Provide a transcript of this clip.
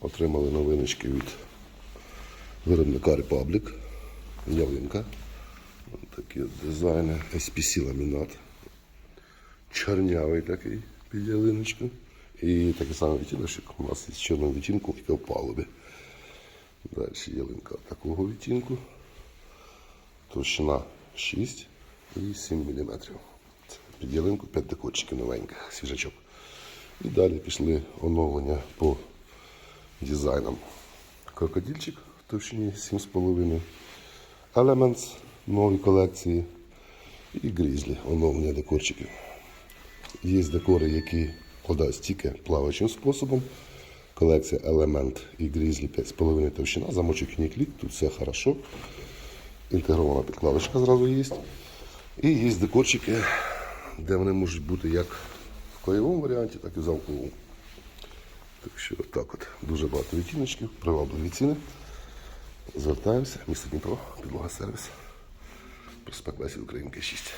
Отримали новиночки від виробника Republic. Ялинка. Такі дизайни. SPC ламінат. Чорнявий такий під ялиночку. І такий самий відтіночок у нас із чорного відтінку, яке в. Далі ялинка такого відтінку. Товщина 6 і 7 мм. Це під ялинку 5 декорчиків новеньких, свіжачок. І далі пішли оновлення по дизайнам. Крокодильчик в товщині 7,5. Elements нові колекції. І грізлі оновлення декорчиків. Є декори, які вкладаються тільки плаваючим способом. Колекція Element і Grizzly 5,5 товщина, замочок Unique тут все хорошо. Інтегрована підкладочка зразу є. І є декорчики, де вони можуть бути як в клеєвому варіанті, так і в замковому. Так що так от, дуже багато відтіночків, привабливі ціни. Звертаємося, місто Дніпро, підлога сервіс. Проспект Лесі Українки 6.